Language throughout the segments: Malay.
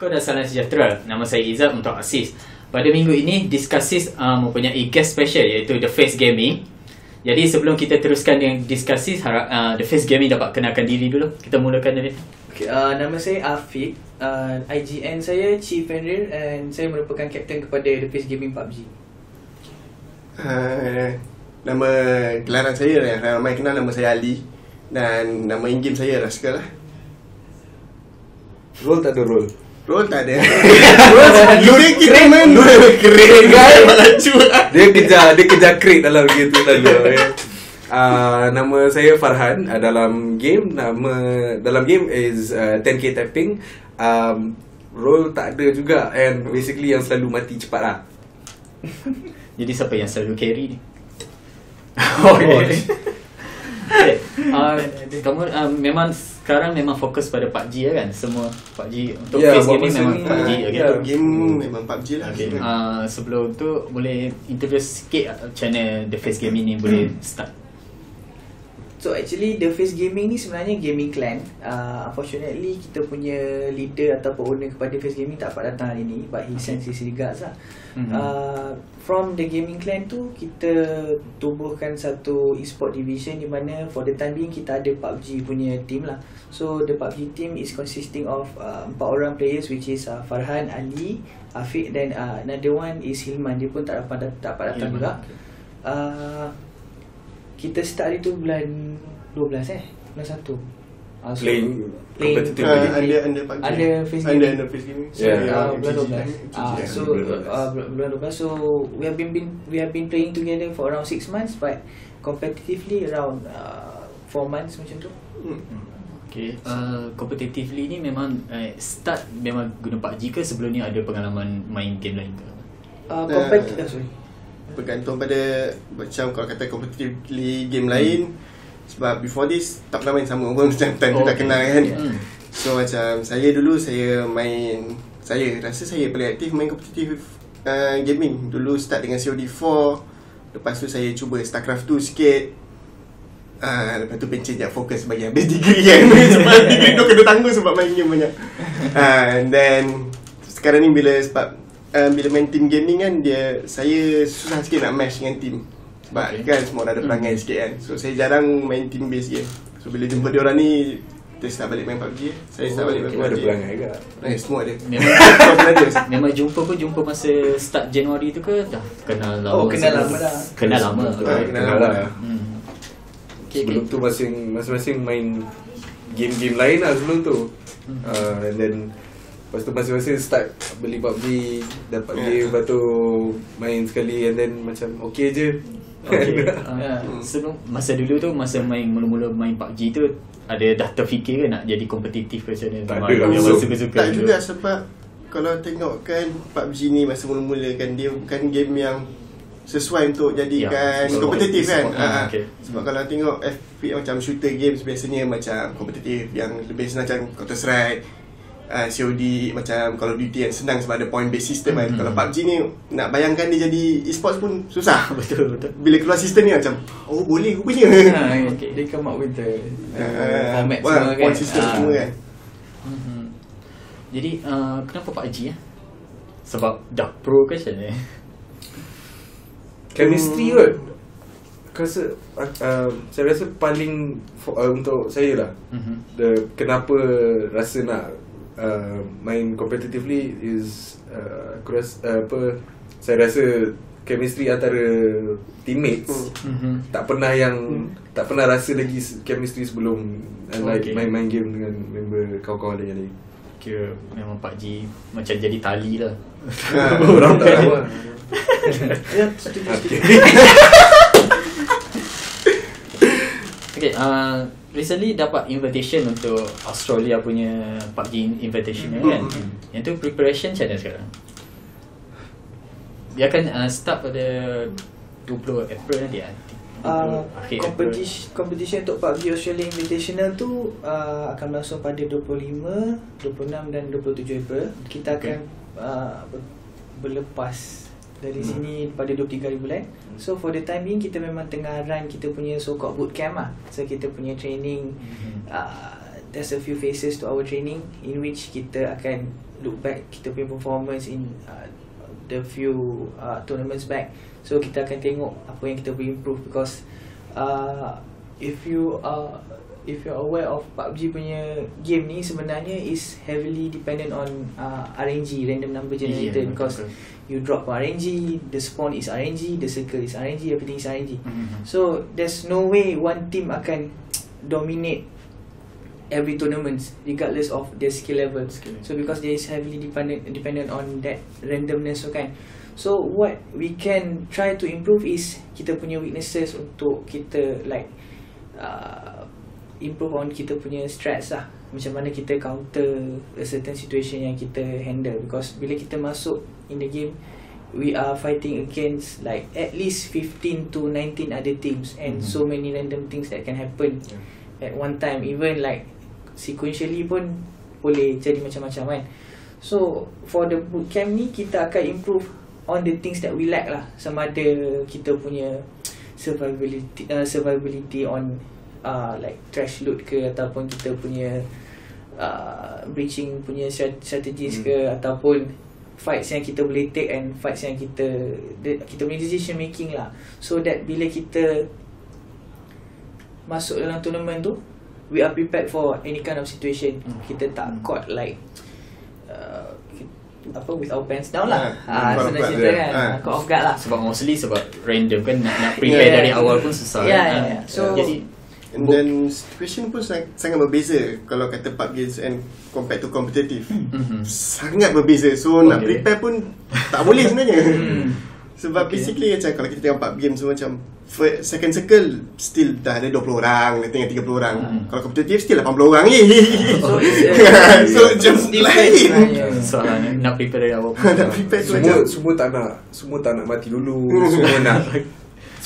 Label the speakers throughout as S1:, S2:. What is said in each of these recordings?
S1: Assalamualaikum dan salam sejahtera. Nama saya Izzat untuk Asis. Pada minggu ini, Discussis uh, mempunyai guest special iaitu The Face Gaming. Jadi sebelum kita teruskan dengan Discussis, harap uh, The Face Gaming dapat kenalkan diri dulu. Kita mulakan dari
S2: Okay, uh, nama saya Afiq. Uh, IGN saya Chief Fenrir and saya merupakan captain kepada The Face Gaming PUBG.
S3: Uh, nama gelaran saya yang ramai kenal nama saya Ali dan nama in-game saya Rascal lah.
S4: Roll tak ada roll
S3: Roll tak ada. Roll dia kita main keren kan laju.
S4: Dia kejar Dia kejar crate dalam game tu okay. uh, Nama saya Farhan uh, Dalam game Nama Dalam game is uh, 10k tapping um, Roll tak ada juga And basically yang selalu mati cepat lah
S1: Jadi siapa yang selalu carry ni? oh, okay. Okay. Uh, kamu uh, memang sekarang memang fokus pada PUBG ya kan? Semua PUBG untuk
S4: Ya,
S1: face gaming memang
S4: ni,
S1: PUBG
S4: uh,
S1: okay.
S4: ya.
S3: Game memang PUBG lah.
S1: Okay. Uh, sebelum tu boleh introduce sikit uh, channel The Face Gaming ni boleh start.
S2: So actually The Face Gaming ni sebenarnya gaming clan. Uh, unfortunately kita punya leader ataupun owner kepada Face Gaming tak dapat datang hari ni but he sends his regards lah.
S1: Mhm.
S2: Uh, from the gaming clan tu kita tubuhkan satu e-sport division di mana for the time being kita ada PUBG punya team lah. So the PUBG team is consisting of uh, empat orang players which is uh, Farhan, Ali, Afiq dan uh, another one is Hilman. Dia pun tak dapat tak dapat datang
S1: Hilman,
S2: juga.
S1: okay.
S2: Uh, kita start hari tu bulan 12 eh. Bulan 1. Uh, so,
S4: Playing
S2: playing
S4: competitive
S3: Uh, under under PUBG.
S2: Under face
S3: Under
S2: gaming.
S3: under face gaming.
S4: Yeah.
S3: Sorry,
S2: uh,
S3: uh,
S2: bulan
S3: GG
S2: 12.
S3: lah.
S2: Ah,
S3: GG.
S2: so
S4: bulan 12.
S2: uh, bulan bulan 12. So we have been, been we have been playing together for around 6 months but competitively around uh, 4 months macam tu.
S3: Hmm.
S1: Okay. Uh, competitively ni memang uh, start memang guna PUBG ke sebelum ni ada pengalaman main game lain ke?
S2: Uh,
S3: Uh,
S2: competitive uh, sorry.
S3: Bergantung pada macam kalau kata competitively game lain sebab before this tak pernah main sama pun macam time tu dah
S1: Okay.
S3: kenal kan.
S1: Hmm.
S3: So macam saya dulu saya main saya rasa saya paling aktif main kompetitif uh, gaming. Dulu start dengan COD 4. Lepas tu saya cuba StarCraft 2 sikit. Ah, lepas tu pencet je fokus bagi habis degree kan Sebab degree tu kena tanggung sebab main game banyak ah, And then Sekarang ni bila sebab uh, Bila main team gaming kan dia Saya susah sikit nak match dengan team Sebab
S1: Okay.
S3: kan semua dah ada perangai sikit kan So saya jarang main team base game So bila jumpa dia orang ni Dia start balik main PUBG Saya start balik main
S4: ada
S3: PUBG
S4: perangai ke
S3: Eh semua ada
S1: Memang
S3: ada
S1: memang jumpa pun jumpa masa start Januari tu ke dah kenal lama?
S2: Oh, kenal lama dah.
S1: Kenal lama.
S3: Ah,
S1: okay.
S3: kenal
S4: Kenal
S3: lama.
S4: lah
S1: Hmm. Okay,
S4: Sebelum
S1: okay.
S4: tu masing masing-masing main game-game lain lah sebelum tu.
S1: Hmm.
S4: Uh, and then lepas tu masing-masing start beli PUBG, dapat
S3: Yeah.
S4: game, lepas tu main sekali and then macam okay je.
S1: Okay. Uh,
S2: Ya.
S1: sebelum masa dulu tu masa main mula-mula main PUBG tu ada dah terfikir ke nak jadi kompetitif ke macam mana?
S4: Tak ada
S1: memang
S4: langsung.
S1: suka-suka
S3: Tak
S1: dulu.
S3: juga sebab Kalau tengok kan PUBG ni masa mula-mula kan Dia bukan game yang Sesuai untuk jadikan
S1: Ya,
S3: kompetitif kan Ah,
S1: okay.
S3: Sebab kalau tengok FP macam shooter games Biasanya macam kompetitif Yang lebih senang macam Counter Strike uh, COD Macam Call of Duty yang senang Sebab ada point based system kan
S1: Mhm.
S3: Kalau PUBG ni Nak bayangkan dia jadi e-sports pun susah
S1: betul betul.
S3: Bila keluar sistem ni macam Oh boleh rupanya
S2: Ha,
S1: Okay.
S2: They come up with the uh,
S3: Ah,
S2: format
S3: wah,
S2: semua kan.
S3: Point system
S2: Ah.
S3: semua kan
S1: Mhm. Jadi uh, kenapa PUBG ya? Sebab dah pro ke macam mana?
S4: Chemistry kot. Rasa uh, saya rasa paling for, uh, untuk saya lah
S1: Mhm.
S4: the kenapa rasa nak uh, main competitively is uh, aku rasa uh, apa saya rasa chemistry antara teammates
S3: Hmm.
S1: Mhm.
S4: tak pernah yang tak pernah rasa lagi chemistry sebelum uh, like
S1: Okay.
S4: main-main game dengan member kawan-kawan lain lain.
S1: Kira memang PUBG macam jadi tali lah.
S3: Ah,
S4: Orang tak tahu. lah.
S2: Ya, setuju, setuju.
S1: Okay, uh, recently dapat invitation untuk Australia punya PUBG Invitational kan.
S3: Mm-hmm.
S1: Yang tu preparation macam mana sekarang? Dia akan uh, start pada 20 April nanti ah.
S2: Uh,
S1: 20 akhir April.
S2: competition competition untuk PUBG Australia Invitational tu uh, akan berlangsung pada 25, 26 dan 27 April. Kita akan uh, ber- berlepas dari
S1: Hmm.
S2: sini pada 23 hari bulan. So for the time being kita memang tengah run kita punya so called boot camp lah. So kita punya training
S1: Mhm.
S2: uh, there's a few phases to our training in which kita akan look back kita punya performance in uh, the few uh, tournaments back so kita akan tengok apa yang kita boleh improve because uh, if you are if you're aware of PUBG punya game ni sebenarnya is heavily dependent on uh, RNG random number generator
S1: Yeah,
S2: because
S1: betul.
S2: you drop RNG the spawn is RNG the circle is RNG everything is RNG
S1: Mhm.
S2: so there's no way one team akan dominate every tournament regardless of their skill level.
S1: Skill
S2: so because they is heavily dependent dependent on that randomness so kan. So what we can try to improve is kita punya weaknesses untuk kita like uh, improve on kita punya strats lah. Macam mana kita counter a certain situation yang kita handle. Because bila kita masuk in the game we are fighting against like at least 15 to 19 other teams and
S1: Mhm.
S2: so many random things that can happen at one time. Even like sequentially pun boleh jadi macam-macam kan? So for the bootcamp ni kita akan improve on the things that we lack lah. Sama ada kita punya survivability uh, survivability on uh, like trash loot ke ataupun kita punya uh, breaching punya strat- strategies
S4: Hmm.
S2: ke ataupun fights yang kita boleh take and fights yang kita kita punya decision making lah so that bila kita masuk dalam tournament tu we are prepared for any kind of situation
S1: Hmm.
S2: kita tak
S1: Hmm.
S2: caught like uh, apa with our pants down lah
S3: Ah,
S2: ah, senang cerita
S3: dia.
S2: kan
S3: Ah.
S2: ah. caught off guard lah
S1: Sebab mostly sebab random kan nak, nak prepare
S2: Yeah.
S1: dari awal pun susah
S2: Yeah,
S1: kan?
S2: yeah,
S1: Ah,
S2: yeah. So-
S1: jadi
S3: And then situation pun sangat, sangat berbeza kalau kata PUBG and compared to competitive.
S1: mhm.
S3: Sangat berbeza. So okay. nak prepare pun tak boleh sebenarnya.
S2: Hmm.
S3: Sebab
S1: Okay.
S3: basically macam kalau kita tengok PUBG game semua macam first, second circle still dah ada 20 orang, dah tengok 30 orang.
S1: Hmm.
S3: Kalau competitive still 80 orang ni.
S2: so uh,
S3: so macam
S2: different
S3: lain.
S1: soalannya nak prepare dari awal
S3: nak prepare tu
S4: Semua
S3: macam
S4: semua tak nak semua tak nak mati dulu. Semua nak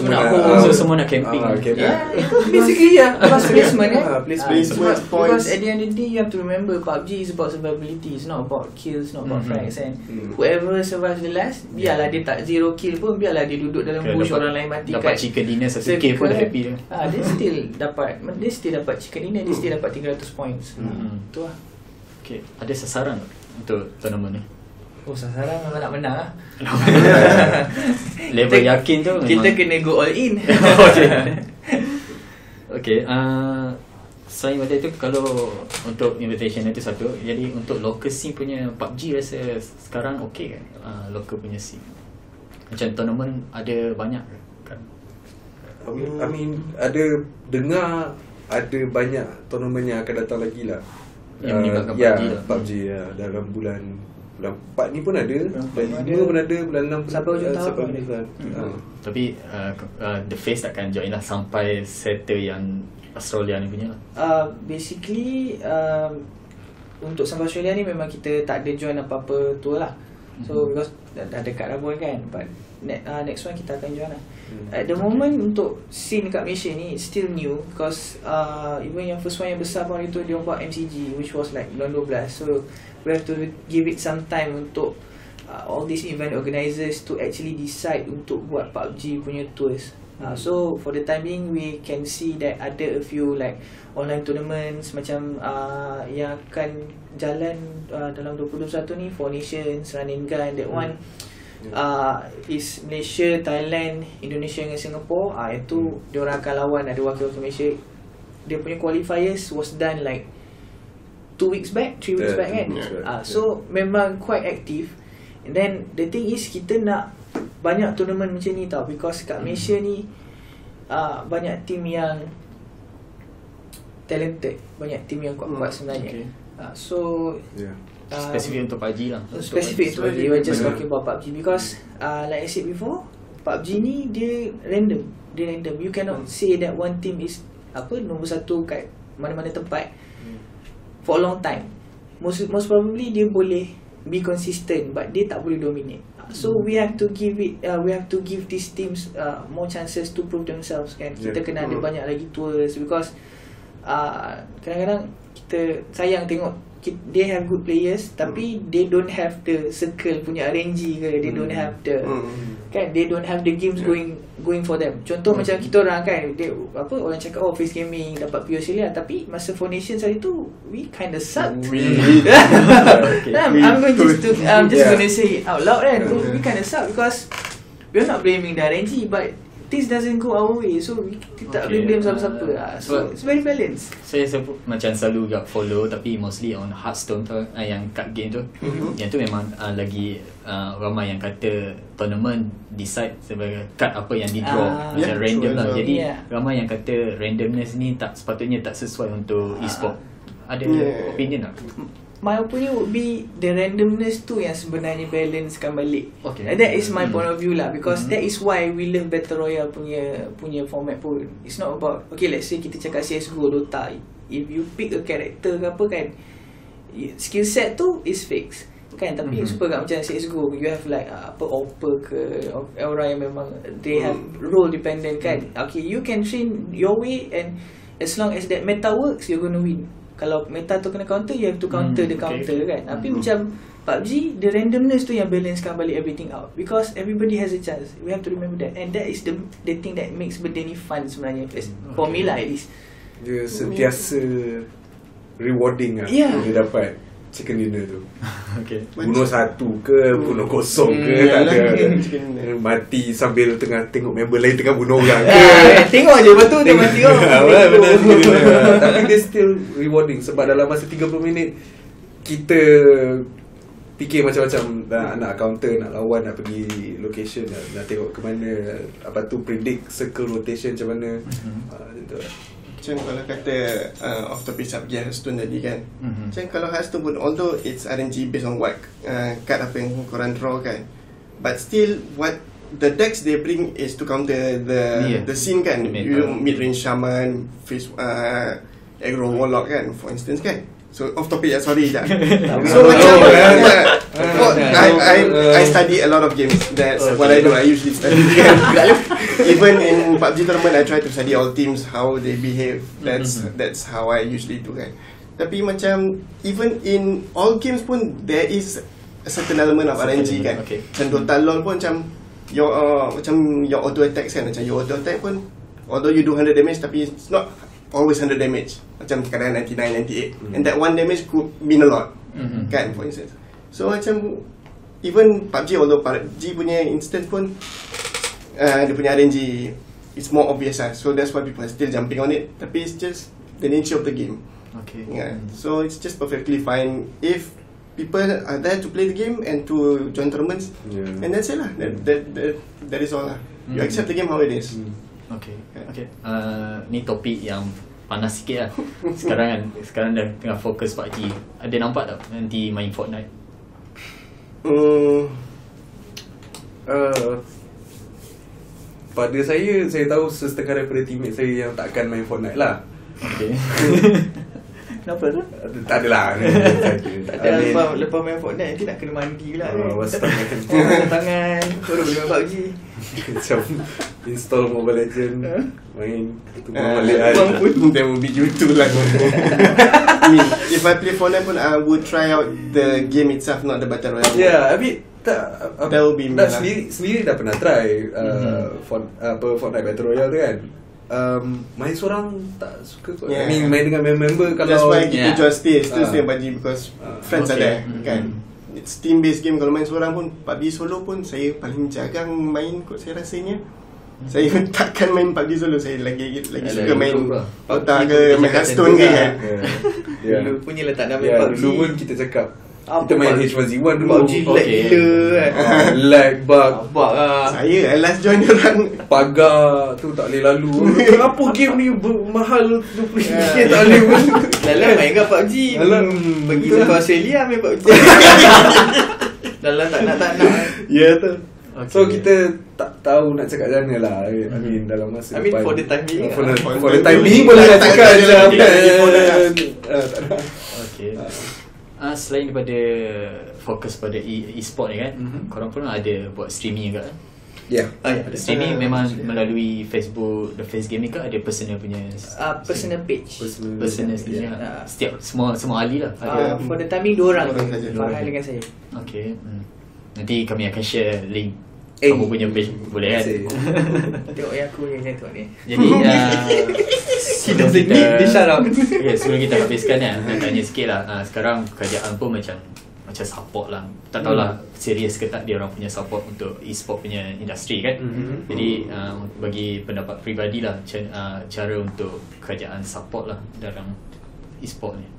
S2: Semua nak
S1: home, so semua nak camping.
S4: ah, camping.
S2: Yeah, itu basically ya plus placement kan.
S4: Ah, placement.
S3: Points.
S2: Because at the end of the day you have to remember PUBG is about survivability. It's not about kills, not about
S1: Mhm.
S2: frags and
S4: Hmm.
S2: whoever survives the last, biarlah dia tak zero kill pun, biarlah dia duduk dalam
S1: Kan
S2: bush
S1: dapat-
S2: orang lain mati
S1: dapat
S2: kat
S1: chicken dinner satu
S2: circle
S1: K pun dah
S2: kan.
S1: happy dah.
S2: Ah, dia still dapat dia still dapat chicken dinner, dia still dapat 300 points.
S1: Hmm.
S2: Tu lah.
S1: Okay, ada sasaran untuk tournament ni?
S2: Oh, sasaran memang nak menang lah.
S1: Level
S2: Kita-
S1: yakin tu
S2: Kita
S1: memang-
S2: kena go all in.
S1: okay. okay. Uh, selain daripada itu kalau untuk invitation itu satu, jadi untuk local scene punya PUBG rasa sekarang okey kan? Uh, local punya scene. Macam tournament ada banyak kan?
S4: I mean, I mean ada dengar ada banyak tournament yang akan datang lagi lah.
S1: Yang melibatkan
S4: ya,
S1: PUBG lah.
S4: PUBG ya, dalam bulan bulan 4 ni pun ada,
S2: Bulan
S4: bulan
S2: empat
S4: 5
S2: ada.
S4: pun ada, bulan 6 pun
S2: Sampai hujung
S4: ah,
S2: tahun
S4: sampai
S2: pun
S4: hujung
S2: ada.
S1: Hmm.
S4: Ah.
S1: Tapi uh, uh, The Face takkan join lah sampai settle yang Australia ni punya lah.
S2: uh, basically um, untuk sampai Australia ni memang kita tak ada join apa-apa tour lah. So
S1: Mhm.
S2: because dah, dah dekat pun kan. But ne- uh, next one kita akan join lah.
S4: Hmm.
S2: At the moment untuk scene kat Malaysia ni still new because uh, even yang first one yang besar pun itu dia buat MCG which was like bulan 12. So we have to give it some time untuk uh, all these event organisers to actually decide untuk buat PUBG punya tours. Uh, so for the time being we can see that ada a few like online tournaments macam uh, yang akan jalan uh, dalam 2021 ni Four Nations, Run and Gun, that
S4: Hmm.
S2: one uh, is Malaysia, Thailand, Indonesia dengan Singapore. Ah uh, itu
S4: Hmm.
S2: dia orang akan lawan ada wakil-wakil Malaysia. Dia punya qualifiers was done like two weeks back, three weeks
S4: Yeah,
S2: back kan. Ah
S4: yeah.
S2: so memang quite active. And then the thing is kita nak banyak tournament macam ni tau because kat Malaysia ni uh, banyak team yang talented, banyak team yang kuat-kuat
S3: Hmm,
S2: sebenarnya.
S1: okay.
S2: Uh, so
S4: Yeah.
S2: um,
S1: Spesifik untuk PUBG lah.
S2: Specific tu
S3: Specific.
S2: we were just talking about PUBG because uh, like I said before, PUBG ni dia random, dia random. You cannot say that one team is apa nombor satu kat mana-mana tempat for a long time. Most most probably dia boleh be consistent but dia tak boleh dominate. So we have to give it uh, we have to give these teams uh, more chances to prove themselves kan. Kita kena ada
S3: Hmm.
S2: banyak lagi tours because uh, kadang-kadang kita sayang tengok they have good players tapi they don't have the circle punya RNG ke they don't have the
S3: Hmm.
S2: Kan they don't have the games going going for them contoh macam kita orang kan they, apa orang cakap oh face gaming dapat PO Australia tapi masa for nations hari tu we kind of sucked
S3: We-
S1: Okay.
S2: I'm, I'm going just to I'm just
S4: Yeah.
S2: gonna say it out loud kan we kind of suck because we're not blaming the RNG but things doesn't go our way so we, kita tak
S1: Okay.
S2: boleh blame siapa-siapa lah. so it's very balanced
S1: Saya sebut, macam selalu juga follow tapi mostly on Hearthstone tu uh, yang card game tu.
S3: Mhm.
S1: Yang tu memang uh, lagi uh, ramai yang kata tournament decide sebagai card apa yang di draw
S2: Ah,
S1: macam
S3: yeah,
S1: random lah. Jadi
S2: Yeah.
S1: ramai yang kata randomness ni tak sepatutnya tak sesuai untuk
S2: Ah.
S1: e-sport. Ada
S3: Yeah.
S1: opinion tak?
S2: my opinion would be the randomness tu yang sebenarnya balancekan balik.
S1: Okay.
S2: And that is my
S1: Hmm.
S2: point of view lah because
S1: Mhm.
S2: that is why we love Battle Royale punya punya format pun. It's not about okay let's say kita cakap CS:GO Dota. If you pick a character ke apa kan skill set tu is fixed kan tapi
S1: Mhm.
S2: super kat macam CSGO you have like uh, apa Opper ke or- orang yang memang they have
S3: Hmm.
S2: role dependent kan? Okay you can train your way and as long as that meta works you're gonna win. Kalau meta tu kena counter you have to counter
S1: Hmm,
S2: the
S1: okay.
S2: counter kan? Tapi
S3: Hmm.
S2: macam PUBG the randomness tu yang balancekan balik everything out. Because everybody has a chance. We have to remember that. And that is the the thing that makes benda ni fun sebenarnya. As- for me lah at least.
S4: Dia sentiasa rewarding lah
S2: Yeah.
S4: Dia dapat chicken dinner tu.
S1: Okay.
S4: Bunuh satu ke Bunuh kosong ke
S3: Hmm,
S4: Tak ada. Mati sambil tengah tengok member lain tengah bunuh orang ke.
S2: Ah, tengok je lepas tu dia mati
S4: benar. Tapi dia still rewarding Sebab dalam masa 30 minit Kita Fikir macam-macam. Nak, nak counter Nak lawan Nak pergi location Nak, nak tengok ke mana. Apa tu predict Circle rotation macam mana.
S1: Mhm.
S4: Macam
S3: kalau kata uh, Off topic subject Hearthstone tadi kan
S1: Mhm.
S3: Macam kalau Hearthstone pun Although it's RNG based on what uh, Card apa yang korang draw kan But still What The decks they bring Is to counter the
S1: Yeah.
S3: The scene kan
S1: The.
S3: You mid range shaman Face uh, Aggro warlock kan For instance kan So off topic ya sorry dah. so macam
S4: oh, Oh,
S3: I, I I
S4: oh.
S3: study a lot of games. That's
S1: Okay.
S3: what I do. I usually study. Even in PUBG tournament, I try to study all teams how they behave. That's
S1: Mhm.
S3: that's how I usually do kan. Tapi macam even in all games pun there is a certain element of RNG kan.
S1: element, okay.
S3: Macam Dota LoL pun macam your uh, macam your auto attack kan macam your auto attack pun although you do 100 damage tapi it's not always 100 damage. Macam kadang 99 98
S4: Hmm.
S3: and that one damage could mean a lot.
S1: Mhm.
S3: Kan for instance. So macam even PUBG although PUBG punya instance pun uh, dia punya RNG it's more obvious lah. So that's why people are still jumping on it. Tapi it's just the nature of the game.
S1: Okay.
S3: Yeah. So it's just perfectly fine if people are there to play the game and to join tournaments.
S4: Yeah.
S3: And that's it lah. That, that, that, that is all lah. You
S1: Hmm.
S3: accept the game how it is.
S4: Hmm.
S1: Okay. Okay. Uh, ni topik yang panas sikit lah. Sekarang kan, sekarang dah tengah fokus PUBG. Ada nampak tak nanti main Fortnite?
S3: Hmm.
S4: Uh, pada saya, saya tahu setengah daripada teammate saya yang tak akan main Fortnite lah.
S1: Okay.
S2: Kenapa tu?
S4: Tak adalah. tak
S2: Tak ada lepas, lepas main Fortnite nanti nak kena mandi pula kan.
S4: Oh, basuh tangan.
S2: Basuh tangan. Baru boleh main PUBG.
S4: Macam install Mobile Legend Main Tu
S3: Uh,
S4: balik kan
S3: That would be you too lah I mean If I play Fortnite pun I would try out The game itself Not the battle royale
S4: Ya, tapi tak uh,
S3: That will be
S4: tak,
S3: lah.
S4: sendiri sendiri dah pernah try uh,
S1: Mhm.
S4: Fort, apa Fortnite Battle Royale tu kan. Um, main seorang tak suka kot.
S3: Yeah.
S4: I mean main dengan member-member kalau
S3: That's why kita
S1: Yeah.
S3: jual stay Still
S4: Ah.
S3: stay PUBG Because
S4: Ah,
S3: Friends are
S1: okay.
S3: there
S1: Mhm.
S3: Kan It's team based game Kalau main seorang pun PUBG solo pun Saya paling jarang main kot Saya rasanya Saya takkan main PUBG solo Saya lagi lagi
S1: Alah,
S3: suka main
S1: lah.
S3: Dota
S2: PUBG
S3: ke Main Hearthstone ke kan
S4: yeah. yeah.
S2: Dulu punya letak nama
S4: Ya,
S2: PUBG.
S4: dulu pun kita cakap kita main
S2: PUBG?
S4: H1Z1 dulu.
S2: PUBG lag
S1: Okay.
S2: gila kan.
S4: Ah, lag bug
S2: Abak lah.
S3: Saya last join orang
S4: pagar tu tak boleh lalu. Kenapa game ni mahal RM20
S3: Ya.
S4: tak boleh pun.
S2: Dalam main kan PUBG. Pergi sampai
S4: lah.
S2: Australia main PUBG. Dalam tak nak tak nak.
S4: Ya tu.
S1: Okay.
S4: So kita tak tahu nak cakap macam mana lah I mean dalam masa
S2: I mean,
S4: depan
S2: for the time being
S4: For the,
S3: lah.
S4: for the
S3: For
S4: time
S3: the-
S4: being boleh lah
S3: tak-
S4: cakap
S3: tak-
S4: macam
S3: tak- tak- tak-
S4: kan.
S3: tak-
S4: Ah, tak nak.
S1: Okay. Ah selain daripada fokus pada e- e-sport ni kan,
S4: Mhm.
S1: korang pun ada buat streaming juga kan?
S4: Ya.
S2: Ah, ya.
S1: Streaming
S3: Uh,
S1: memang
S3: sudah.
S1: melalui Facebook, the Face Gaming ke ada personal punya
S2: Uh, personal page.
S4: Personal.
S1: personal
S3: Yeah.
S1: sendiri
S2: Ah.
S1: lah. Setiap semua semua ahli lah.
S2: Uh,
S1: Ada.
S2: for the timing dua orang. Farhan dengan saya.
S1: Okay. Hmm. Nanti kami akan share link
S4: Eh.
S1: kamu punya page boleh kan?
S2: Tengok yang aku yang tengok ni.
S1: Jadi uh, kita
S2: need the shout out.
S1: okay, sebelum kita habiskan kan nak tanya sikit lah uh, sekarang kerajaan pun macam macam support lah tak tahulah serius ke tak dia orang punya support untuk e-sport punya industri kan
S4: Mhm.
S1: jadi uh, bagi pendapat peribadi lah uh, cara untuk kerajaan support lah dalam e-sport ni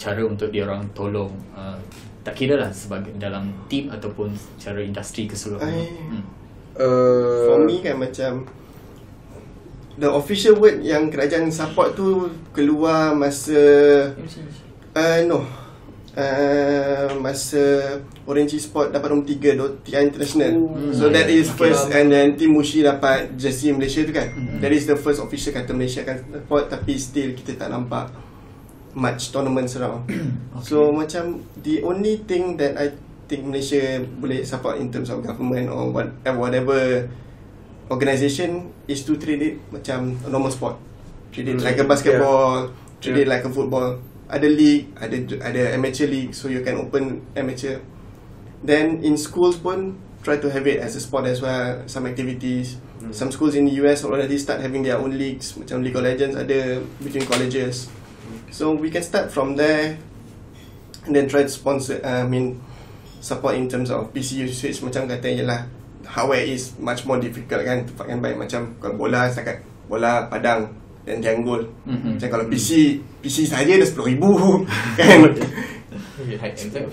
S1: cara untuk dia orang tolong uh, tak kira lah sebagai dalam team ataupun cara industri keseluruhan
S3: I-
S1: hmm.
S4: Uh,
S3: For me kan macam The official word yang kerajaan support tu Keluar masa uh, No uh, Masa Orange Sport dapat nombor 3 Dota International
S2: Hmm.
S3: So that is
S1: Okay.
S3: first And then Team Mushi dapat jersey Malaysia tu kan
S1: Hmm.
S3: That is the first official kata Malaysia akan support Tapi still kita tak nampak Much tournaments around So macam The only thing that I think Malaysia boleh support in terms of government or what, eh, whatever organisation is to treat it macam a normal sport. Treat it
S4: Hmm,
S3: like a basketball, treat it
S4: Yeah.
S3: like a football. Ada league, ada ada amateur league so you can open amateur. Then in schools pun try to have it as a sport as well, some activities.
S4: Hmm.
S3: Some schools in the US already start having their own leagues, macam League of Legends ada between colleges. So we can start from there and then try to sponsor uh, I mean support in terms of PC usage macam kata ialah hardware is much more difficult kan tempatkan baik macam kalau bola setakat bola padang dan janggul
S1: Mhm.
S3: macam kalau PC PC saja dah 10,000 kan?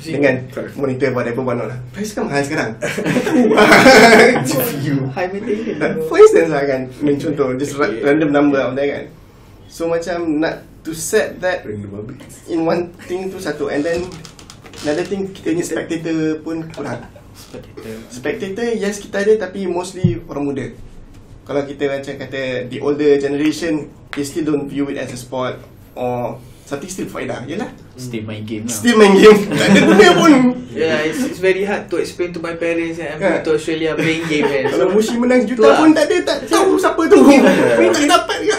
S3: Dengan monitor whatever one lah. Price kan mahal sekarang? GPU
S2: High maintenance.
S3: For instance lah kan. Main contoh Just ra- random number out there kan. So macam Nak to set that. In one thing tu satu And then Another thing Kita ni spectator pun kurang
S1: Spectator.
S3: Spectator yes kita ada Tapi mostly orang muda Kalau kita macam kata The older generation They still don't view it as a sport Or Something still faedah Yelah
S1: Still main game lah
S3: Still main game Tak ada guna pun
S2: Yeah, it's, it's very hard to explain to my parents that I'm
S3: Yeah.
S2: to Australia playing game kan.
S3: Kalau Mushi menang juta
S2: lah.
S3: pun tak ada Tak tahu siapa tu Tak dapat juga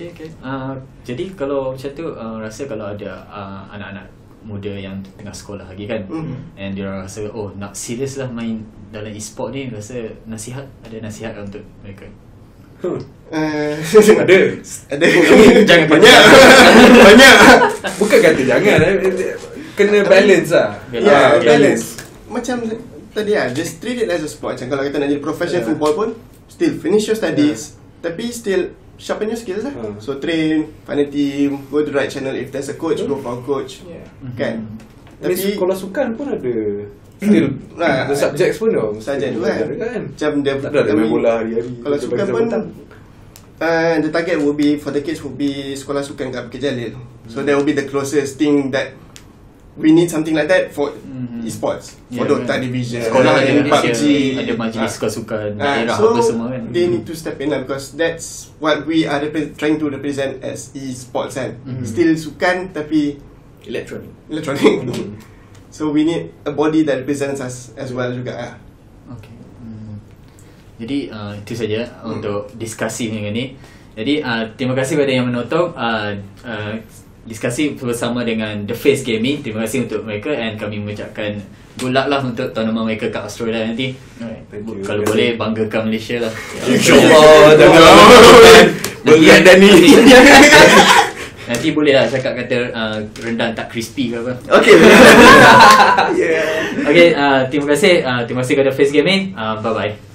S1: Okay, okay. Uh, jadi kalau macam tu, uh, rasa kalau ada uh, anak-anak muda yang tengah sekolah lagi kan
S3: Mhm.
S1: and dia rasa oh nak serius lah main dalam e-sport ni rasa nasihat ada nasihat untuk mereka
S4: Huh.
S3: Uh,
S4: Ada.
S3: Ada
S1: Jangan
S3: banyak Banyak
S4: Bukan kata jangan eh. Kena balance lah
S1: Balance.
S3: Ya,
S1: okay.
S3: balance. Macam tadi lah, just treat it as a sport. Macam kalau kita nak jadi professional
S4: Yeah.
S3: football pun, still finish your studies, tapi still sharpen your skills lah.
S4: Hmm.
S3: So train, find a team, go to the right channel. If there's a coach, go for a coach.
S2: Yeah.
S3: Kan?
S4: Tapi
S3: Tapi
S4: sekolah sukan pun ada Still
S3: Nah,
S4: The subjects pun dah
S3: Subject tu kan.
S4: Kan
S3: Macam dia
S4: Tak ada main bola hari-hari
S3: Kalau sukan pun uh, The target will be For the kids will be Sekolah sukan kat Bukit Jalil So that will be the closest thing that We need something like that For
S1: Mhm.
S3: esports For
S1: Yeah,
S3: Dota
S1: kan.
S3: Division
S1: sekolah ada Malaysia
S3: PUBG
S1: ada majlis
S3: Ah.
S1: suka-suka
S3: Ah,
S1: daerah
S3: so
S1: apa semua kan
S3: they need to step in lah because that's what we are repre- trying to represent as e-sports kan.
S1: Mhm.
S3: Still sukan tapi
S2: Electronic.
S3: electronic.
S4: Mhm.
S3: so we need a body that represents us as well juga ah.
S1: Okay. Hmm. Jadi uh, itu saja
S3: Hmm.
S1: untuk diskusi minggu ni. Jadi uh, terima kasih kepada yang menonton uh, uh, diskusi bersama dengan The Face Gaming. Terima kasih untuk mereka and kami mengucapkan good luck lah untuk tournament mereka kat Australia nanti. Alright.
S4: You.
S1: Kalau boleh banggakan Malaysia lah.
S4: InsyaAllah Jangan Belian dah ni
S1: Nanti boleh lah cakap kata uh, rendang tak crispy ke apa.
S3: Okay.
S4: Yeah
S1: Okay, uh, terima kasih. Uh, terima kasih kepada Face Gaming. Uh, bye bye.